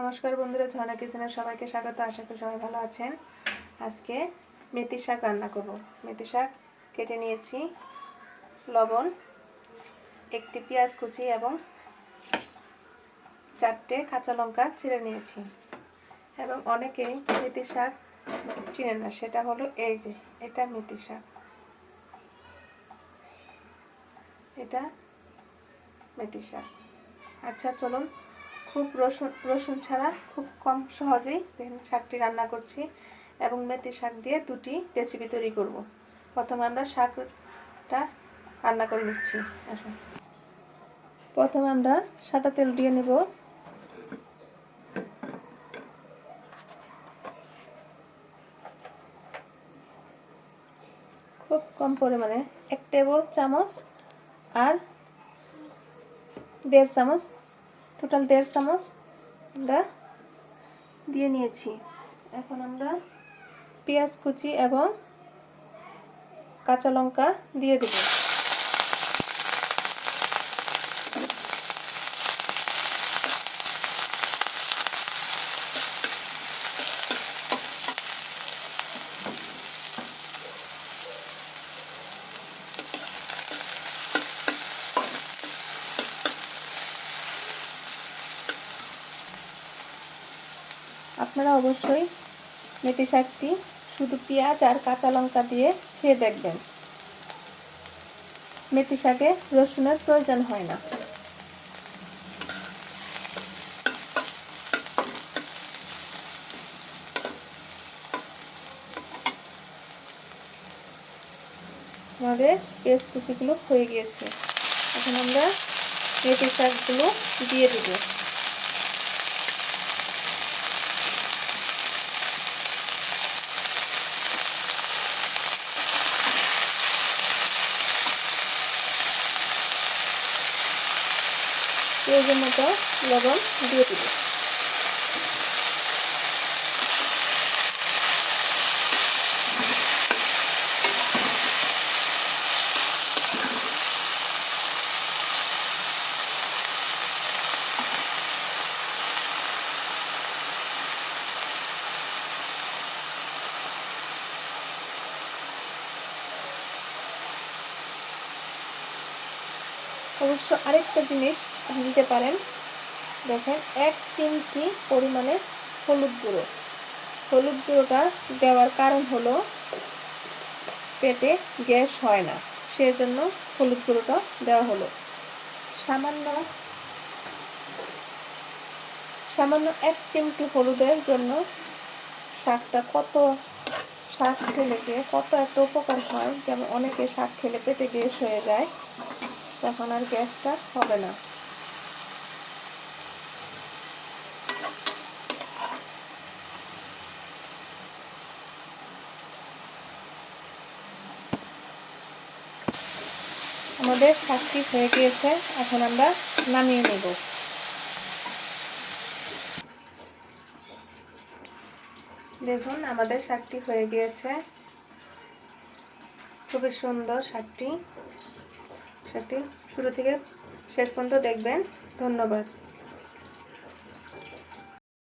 নমস্কার বন্ধুরা, ঝর্ণা কিচেনের সবাইকে স্বাগত। আশা করি সবাই ভালো আছেন। আজকে মেথি শাক রান্না করব। মেথি শাক কেটে নিয়েছি, লবণ, একটি পেঁয়াজ কুচি এবং চারটে কাঁচা লঙ্কা ছিঁড়ে নিয়েছি। এবং অনেকেই মেথি শাক চিনে না, সেটা হলো এই যে, এটা মেথি শাক। এটা মেথি শাক। আচ্ছা চলুন খুব রসুন রসুন ছাড়া খুব কম সহজেই শাকটি রান্না করছি এবং মেথি শাক দিয়ে দুটি রেসিপি তৈরি করব। প্রথমে আমরা শাকটা রান্না করে নিচ্ছি। আসুন। প্রথমে আমরা সাদা তেল দিয়ে নেব। খুব কম পরিমাণে এক টেবিল চামচ আর দেড় চামচ টোটাল দেড় চামচ আমরা দিয়ে নিয়েছি। এখন আমরা পেঁয়াজ কুচি এবং কাঁচা লঙ্কা দিয়ে দেব। আপনারা অবশ্যই মেথি শাকটি শুধু পেঁয়াজ আর কাঁচা লঙ্কা দিয়ে খেয়ে দেখবেন। মেথি শাকে রসুনের প্রয়োজন হয় না। আমাদের পেঁয়াজ কুচিগুলো হয়ে গিয়েছে। এখন আমরা মেথি শাকগুলো দিয়ে দেবো। প্রয়োজন মতো লবণ দিয়ে দেব। অবশ্য আরেকটা জিনিস দিতে পারেন। দেখেন, এক চিমটি পরিমাণে হলুদ গুঁড়ো। হলুদ গুঁড়োটা দেওয়ার কারণ হলো, পেটে গ্যাস হয় না, সেজন্য হলুদ গুঁড়োটা দেওয়া হলো। সামান্য সামান্য এক চিমটি হলুদের জন্য শাকটা কত, শাক খেলে গিয়ে কত একটা উপকার হয়। যেমন অনেকে শাক খেলে পেটে গ্যাস হয়ে যায়, তখন আর গ্যাসটা হবে না। আমাদের শাকটি হয়ে গিয়েছে। এখন আমরা নামিয়ে নেব। দেখুন, আমাদের শাকটি হয়ে গিয়েছে। খুবই সুন্দর শাকটি শাকটি শুরু থেকে শেষ পর্যন্ত দেখবেন। ধন্যবাদ।